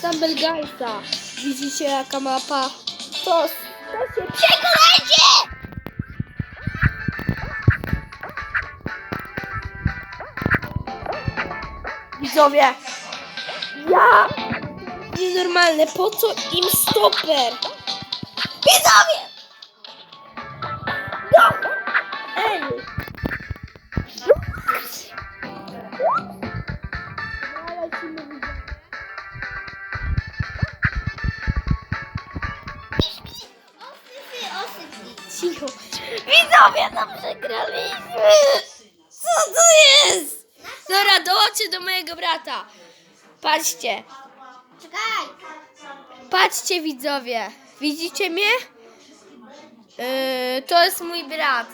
Stumble Guysa. Widzicie jaka mapa? To, to się przekonajcie! Widzowie! Ja! Nienormalne, po co im stoper? Widzowie! No! Ej! Cicho. Widzowie, to przegraliśmy! Co to jest? Dobra, dołączcie do mojego brata. Patrzcie, Czekaj! patrzcie widzowie. Widzicie mnie? Yy, to jest mój brat.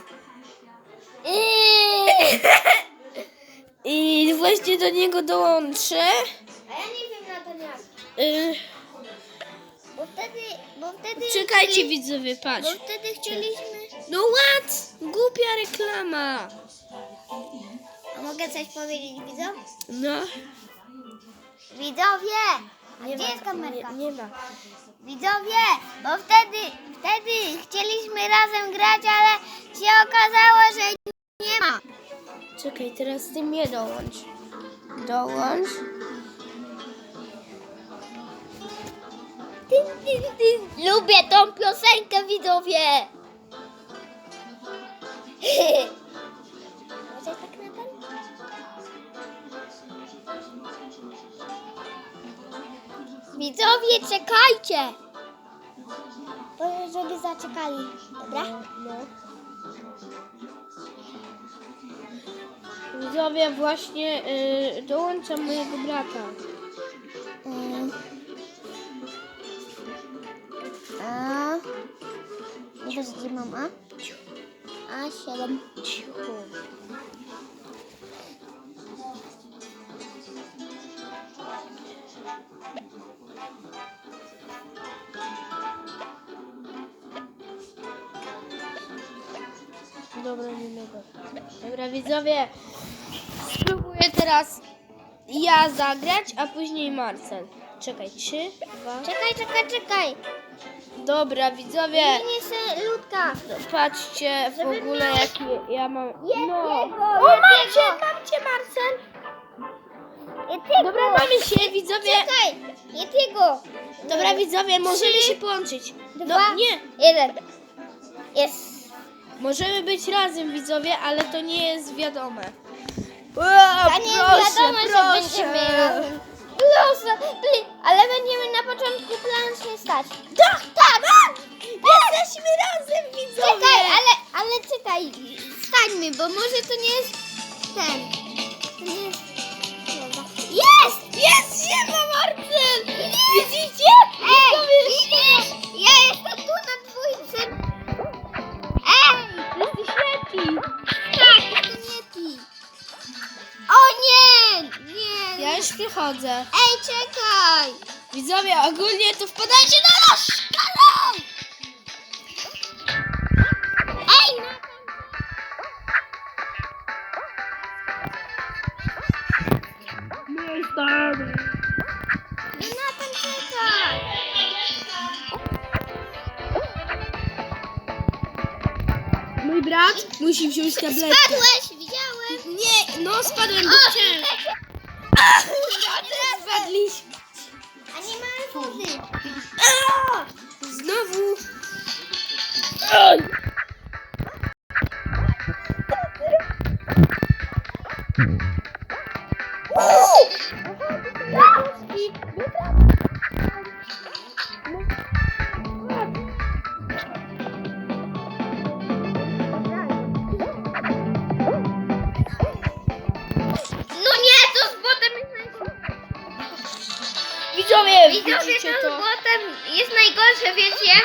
I... I właśnie do niego dołączę. A ja nie wiem na ten jak. Yy, wtedy, bo wtedy... czekajcie widzowie, Bo patrz. wtedy chcieliśmy... No what? Głupia reklama. A mogę coś powiedzieć widzom? No. Widzowie! A Nie gdzie ma, jest kamerka? Nie, nie ma. Widzowie! Bo wtedy, wtedy chcieliśmy razem grać, ale się okazało, że nie ma. Czekaj, teraz ty mnie dołącz. Dołącz. Lubię tą piosenkę, widzowie! Może tak na ten? Widzowie, czekajcie! Powiem, żeby zaczekali, dobra? No. Widzowie, właśnie y, dołączam mojego brata. Nie wiesz, gdzie mam A? A, 7. Cicho. Dobra, mogę. Dobra, widzowie. Spróbuję teraz ja zagrać, a później Marcel. Czekaj, trzy, dwa. Czekaj, czekaj, czekaj. Dobra, widzowie. Nie se ludka. Patrzcie w Żeby ogóle miał- jaki ja mam. No. jednego. O, mam cię, mam cię, Marcel. Jednego. Dobra, mamy się, widzowie. Czekaj, jednego. Dobra, widzowie, możemy się połączyć. No dwa. nie, Jeden. Jest. możemy być razem, widzowie, ale to nie jest wiadome. O, A nie proszę, wiadomo, że będziemy razem. Pli- ale będziemy na początku plan stać. Tak, tak, Jesteśmy razem, widzowie. Czekaj, ale, ale czekaj, stańmy, bo może to nie jest ten. To nie jest. Jest! Jest siema, Marcel. Widzicie? Ej, Już przychodzę. Ej, czekaj! Widzowie, ogólnie to wpadajcie na nasz kanał! Ej! no Mister. No czekaj! Mój brat musi wziąć tabletkę. Spadłeś, widziałem! Nie, no spadłem, bo O! chciałem. Spadliśmy. A nie ma wody. A! Znowu. Oj. No jest najgorsze, wiecie?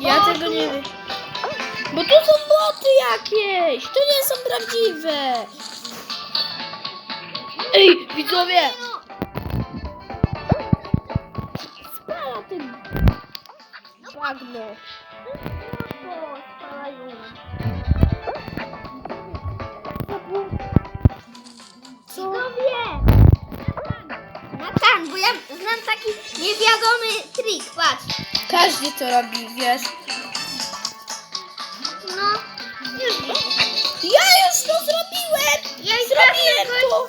Ja tego nie wiem. Bo to są boty jakieś. To nie są prawdziwe. Ej, widzowie. Spala ten bagno. Co? Widzowie! Na tak! plan, bo ja znam taki niewiadomy trik, patrz. Każdy to robi, wiesz. No, już Ja już to zrobiłem! Ja i Zrobiłem to!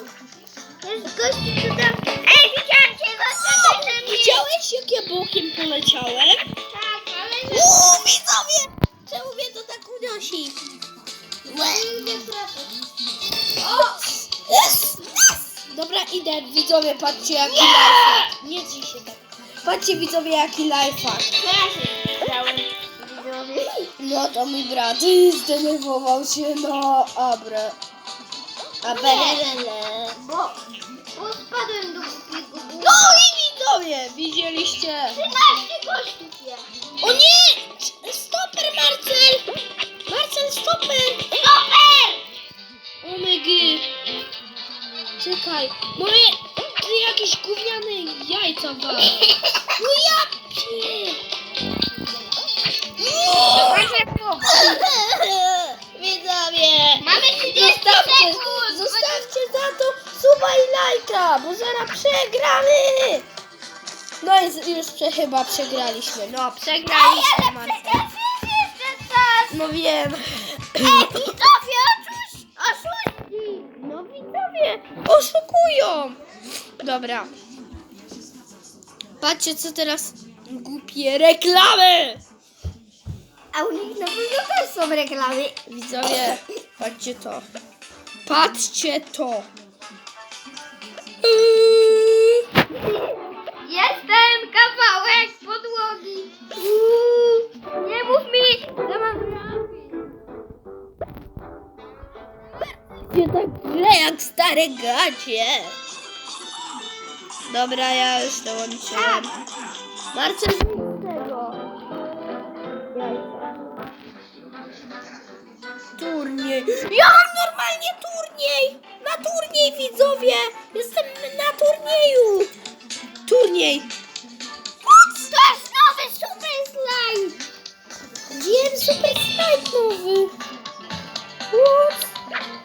Jest gościu, co tam... Ej, widziałam cię, na mnie! Widziałeś, jak ja bokiem poleciałem? Tak, ale... Uuu, widzowie! Czemu mnie to tak unosi? Idę proszę. Yes! Dobra, idę. Widzowie, patrzcie jaki lifehack. Nie drzyj się tak. Patrzcie widzowie, jaki lifehack. Teraz się zdałem. Widzowie. No to mój brat zdenerwował się na Abrę. Abrelele. Bo... Bo spadłem do głupiego No i widzowie, widzieliście? 13 gościów jest. O nie! Stoper, Marcel! Marcel, stoper! Super! Omygy! Czekaj, moje ty jakieś gówniane jajca wam. No ja pie... Widzowie! Mamy 30 Zostawcie, sekund! zostawcie za to suba i lajka, bo zaraz przegramy! No i już prze, chyba przegraliśmy. No, przegraliśmy, Marcel. jeszcze czas! No wiem. Ej, widzowie, oszuś! Widzowie, oszukują. Dobra. Patrzcie, co teraz głupie reklamy. A u nich na pewno też są reklamy. Widzowie, patrzcie to. Patrzcie to. Yy. Stare gacie. Dobra, ja już dołączyłem. Marcel, zrób tego. Turniej. Ja mam normalnie turniej. Na turniej, widzowie. Jestem na turnieju. Turniej. To jest nowy super slime. Wiem, super slajd nowy. What?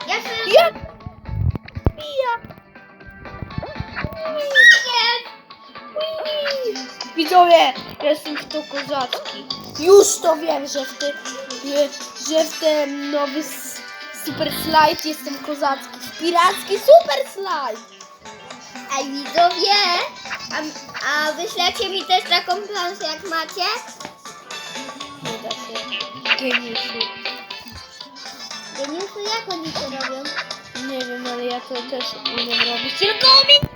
Ja sobie... Jak? Widzowie, jestem w to kozacki. Już to wiem, że w, ty, że, że w ten nowy super slajd jestem kozacki. W piracki super slajd. Ej, widzowie, a, a wyślecie mi też taką planszę jak macie? Nie da się. Geniuszu. Geniuszu, jak oni to robią? Nie wiem, ale ja to też umiem robić. Tylko mi...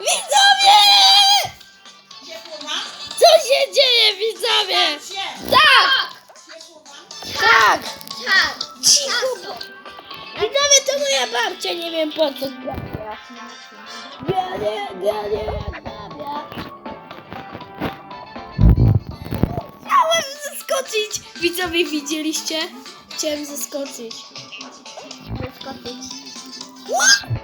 Widzowie! Co się dzieje, widzowie? Tak! Tak! Tak. Cicho! Widzowie, to moja babcia, nie wiem po co gania. Gania, gania, gania. Chciałem zeskoczyć! Widzowie, widzieliście? Chciałem zeskoczyć. Wyskoczyć. What?